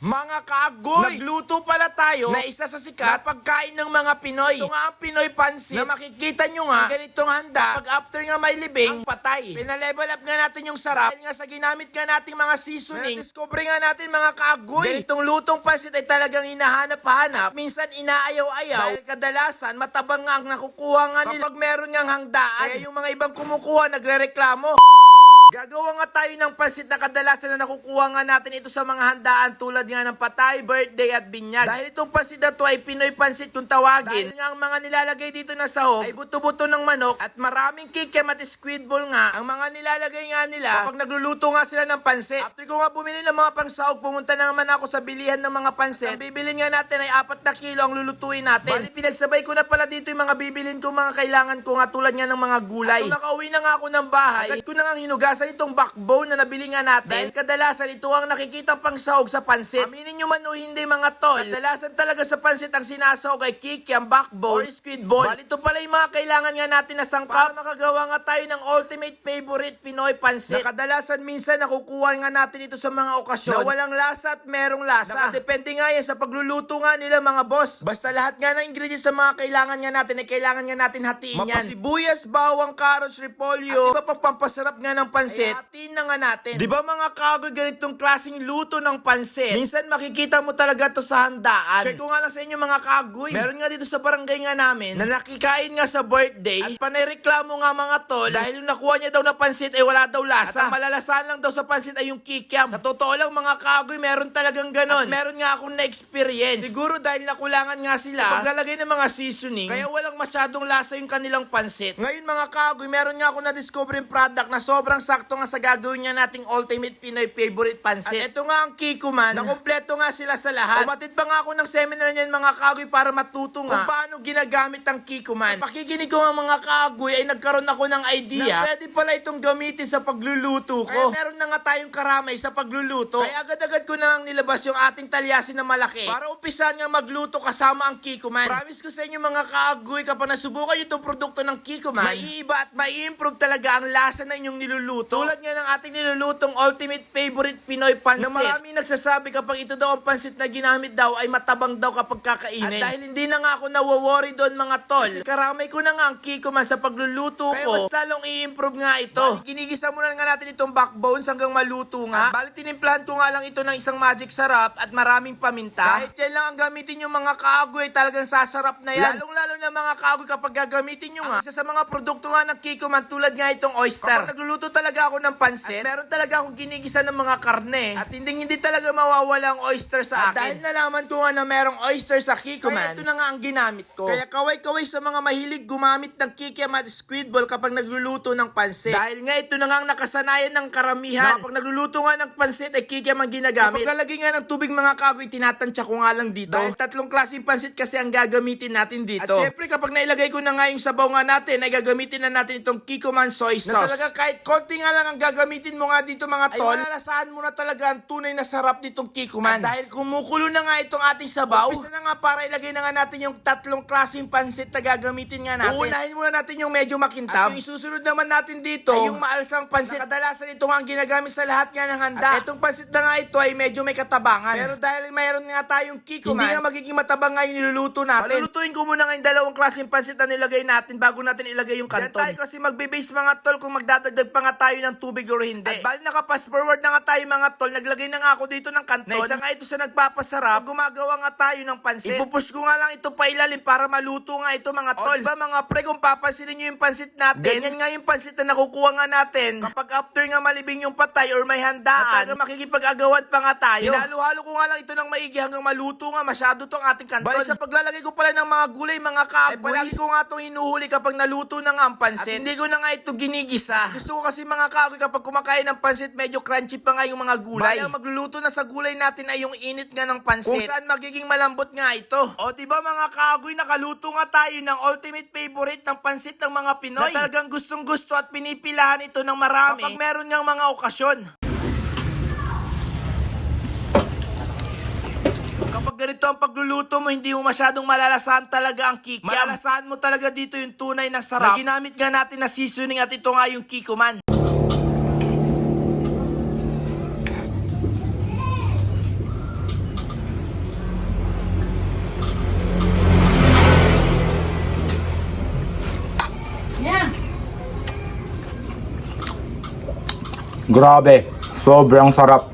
Mga kaagoy! Nagluto pala tayo na isa sa sikat na pagkain ng mga Pinoy. Ito nga ang Pinoy pansit na makikita nyo nga ganitong handa pag after nga may libing, ang patay. Pinalevel up nga natin yung sarap dahil nga sa ginamit nga nating mga seasoning. Na-discover nga natin mga kaagoy. Ganitong lutong pansit ay talagang hinahanap-hanap. Minsan inaayaw-ayaw dahil kadalasan matabang nga ang nakukuha nga nila kapag meron nga handaan. Kaya yung mga ibang kumukuha nagre-reklamo. Gagawa nga tayo ng pansit na kadalasan na nakukuha nga natin ito sa mga handaan tulad nga ng patay, birthday at binyag. Dahil itong pansit na to ay Pinoy pansit kung tawagin. Dahil nga ang mga nilalagay dito na sahog ay buto-buto ng manok at maraming kikem at squid ball nga ang mga nilalagay nga nila kapag nagluluto nga sila ng pansit. After ko nga bumili ng mga pangsahog, pumunta na naman ako sa bilihan ng mga pansit. Ang bibilin nga natin ay apat na kilo ang lulutuin natin. Bali, pinagsabay ko na pala dito yung mga bibilin ko, mga kailangan ko nga tulad nga ng mga gulay. At nakauwi na nga ako ng bahay, agad ko na nga hinugasan itong backbone na nabili nga natin. Dahil kadalasan ito ang nakikita pang sahog sa pansit. Aminin nyo man o hindi mga tol, kadalasan talaga sa pansit ang sinasahog ay kikiam, backbone, or squid ball. Bali, ito pala yung mga kailangan nga natin na sangkap para makagawa nga tayo ng ultimate favorite Pinoy pansit. Na kadalasan minsan nakukuha nga natin ito sa mga okasyon na walang lasa at merong lasa. Nakadepende nga yan sa pagluluto nga nila mga boss. Basta lahat nga ng ingredients na mga kailangan nga natin ay kailangan nga natin hatiin yan. Mapasibuyas, bawang, carrots, repolyo. At iba pang pampasarap nga ng pansit. Ay hatiin na nga natin. Di ba mga kagoy ganitong klaseng luto ng pansit? Minsan makikita mo talaga to sa handaan. Share ko nga lang sa inyo mga kagoy. Meron nga dito sa barangay nga namin na nakikain nga sa birthday at panireklamo nga mga tol dahil yung nakuha niya daw na pansit ay wala daw lasa. At ang malalasahan lang daw sa pansit ay yung kikiam. Sa totoo lang mga kagoy, meron talagang ganon. At meron nga akong na-experience. Siguro dahil nakulangan nga sila sa paglalagay ng mga seasoning, kaya walang masyadong lasa yung kanilang pansit. Ngayon mga kagoy, meron nga ako na-discover yung product na sobrang sakto nga sa gagawin niya nating ultimate Pinoy favorite pansit. At ito nga ang Kiko man, na kompleto nga sila sa lahat. Umatid pa nga ako ng seminar niyan mga kagoy para matuto nga kung paano ginagamit ang Kiko man. Pakikinig ko nga mga kagoy ay nagkaroon ako ng idea na pwede pala itong gamitin sa pagluluto ko. Kaya meron na nga tayong karamay sa pagluluto. Kaya agad-agad ko na ang nilabas yung ating talyasin na malaki para umpisan nga magluto kasama ang Kiko man. Promise ko sa inyo mga kaagoy kapag nasubukan nyo itong produkto ng Kiko man, maiiba at mai-improve talaga ang lasa na inyong niluluto. Tulad nga ng ating nilulutong ultimate favorite Pinoy pansit. Na marami nagsasabi kapag ito daw ang pansit na ginamit daw ay matabang daw kapag kakainin. At dahil hindi na nga ako nawaworry doon mga tol, kasi karamay ko na nga ang Kiko man sa pagluluto Kaya ko. Kaya mas lalong i-improve nga ito. Bali, ginigisa muna nga natin itong backbones hanggang maluto nga. Bali, tinimplahan ko nga lang ito ng isang magic sarap at maraming paminta. Kahit yan lang ang gamitin yung mga kaagoy, talagang sasarap na yan. Lalong-lalo na mga kaagoy kapag gagamitin nyo nga. Isa sa mga produkto nga ng Kiko man tulad nga itong oyster. Kapag nagluluto talaga ako ng pansit, at meron talaga akong ginigisa ng mga karne. At hindi hindi talaga mawawala ang oyster sa akin. At dahil nalaman ko nga na merong oyster sa Kiko man, ito na nga ang ginamit ko. Kaya kaway-kaway sa mga mahilig gumamit ng kikiam at squid ball kapag nagluluto ng pansit. Dahil nga ito na nga ang nakasanayan ng karamihan. Na kapag nagluluto nga ng pansit ay kikiam ang ginagamit. Kapag lalagay nga ng tubig mga kagoy, tinatansya ko nga lang dito. Dahil tatlong klaseng pansit kasi ang gagamitin natin dito. At syempre kapag nailagay ko na nga yung sabaw nga natin, ay gagamitin na natin itong Kiko Man soy sauce. Na talaga kahit konti nga lang ang gagamitin mo nga dito mga tol, ay malalasahan mo na talaga ang tunay na sarap nitong Kiko Man. At dahil kumukulo na nga itong ating sabaw, umpisa na nga para ilagay na nga natin yung tatlong klaseng pansit na gagamitin nga natin. Uunahin muna natin yung medyo makintab. At yung isusunod naman natin dito ay yung maalsang pansit. Na kadalasan ito nga ang ginagamit sa lahat nga ng handa. At itong pansit na nga ito ay medyo may katabangan. Pero dahil mayroon nga tayong Kiko Man, hindi nga magiging matabang nga yung niluluto natin. Palulutuin ko muna nga yung dalawang klaseng pansit na nilagay natin bago natin ilagay yung kanton. Diyan tayo kasi magbe-base mga tol kung magdadagdag pa nga tayo ng tubig or hindi. At bali naka-fast forward na nga tayo mga tol, naglagay na nga ako dito ng kanton. Na isa nga ito sa nagpapasarap, gumagawa nga tayo ng pansit. Ipupush ko nga lang ito pa ilalim para maluto nga ito mga tol. O diba mga pre, kung papansinin nyo yung pansit natin, ganyan nga yung pansit na nakukuha nga natin. Kapag after nga malibing yung patay or may handaan, na makikipag-agawan pa nga tayo. Hinalo-halo ko nga lang ito ng maigi hanggang maluto nga masyado tong ating kanton. Bali sa paglalagay ko pala ng mga gulay, mga kaboy, eh, palagi ko nga itong hinuhuli kapag naluto na nga ang pansit. At hindi ko na nga ito ginigisa. Gusto ko kasi mga kaboy kapag kumakain ng pansit, medyo crunchy pa nga yung mga gulay. Ang magluluto na sa gulay natin ay yung init nga ng pansit. Kung saan magiging malambot nga ito. O diba mga kagoy, nakaluto nga tayo ng ultimate favorite ng pansit ng mga Pinoy. Na talagang gustong gusto at pinipilahan ito ng marami kapag meron nga mga okasyon. Kapag ganito ang pagluluto mo, hindi mo masyadong malalasahan talaga ang kikiam. Malalasahan mo talaga dito yung tunay na sarap. Na ginamit nga natin na seasoning at ito nga yung kiko Grabe, sobrang sarap.